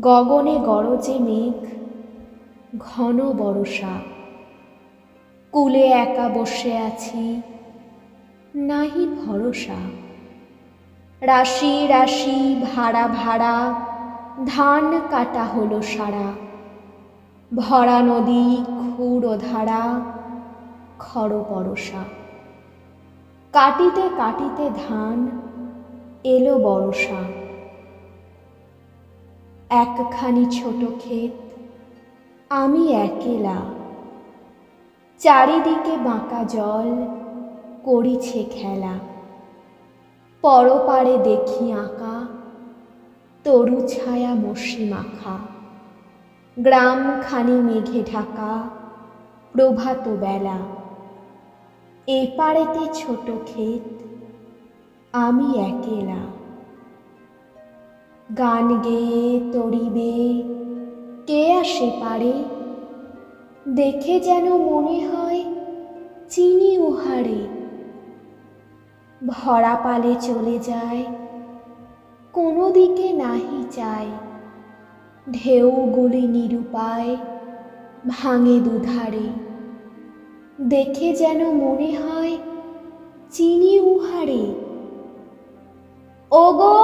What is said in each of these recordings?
গগনে গরজে মেঘ, ঘন বরষা। কুলে একা বসে আছি, নাহি ভরসা। রাশি রাশি ভাড়া ভাড়া, ধান কাটা হলো সারা। ভরা নদী, ক্ষুর ধারা, খর পরশা কাটিতে কাটিতে ধান, এলো বরষা। একখানি ছোট ক্ষেত। আমি একেলা চারিদিকে বাঁকা জল, করিছে খেলা। পরপারে দেখি আঁকা, তরু ছায়া মসি মাখা। গ্রামখানি মেঘে ঢাকা, প্রভাত বেলা। এপারেতে ছোট ক্ষেত, আমি একেলা গান গেয়ে তরিবে। কে আসে পারে? দেখে যেন মনে হয় চিনি উহারে। ভরা পালে চলে যায়, কোনো দিকে নাহি চায়। ঢেউগুলি নিরুপায় ভাঙে দুধারে। দেখে যেন মনে হয় চিনি উহারে। ওগো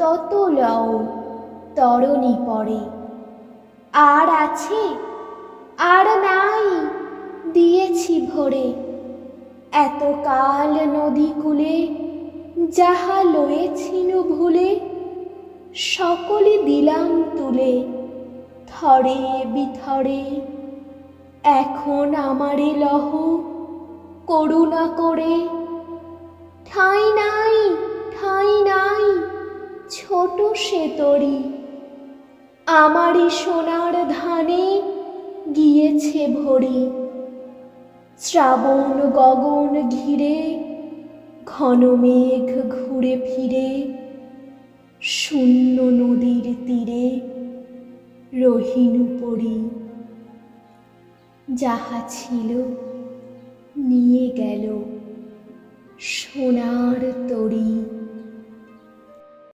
তত লও তরণী পড়ে। আর আছে? আর নাই? দিয়েছি ভরে। এত কাল নদী কূলে যাহা লয়েছিল ভুলে, সকলে দিলাম তুলে। থরে বিথরে, এখন আমারে লহ করুণা করে। সে তরি। আমারই সোনার ধানে গিয়েছে ভরি। শ্রাবণ গগন ঘিরে, ঘন মেঘ ঘুরে ফিরে, শূন্য নদীর তীরে রহিনু পড়ি যাহা ছিল নিয়ে গেল সোনার তরী।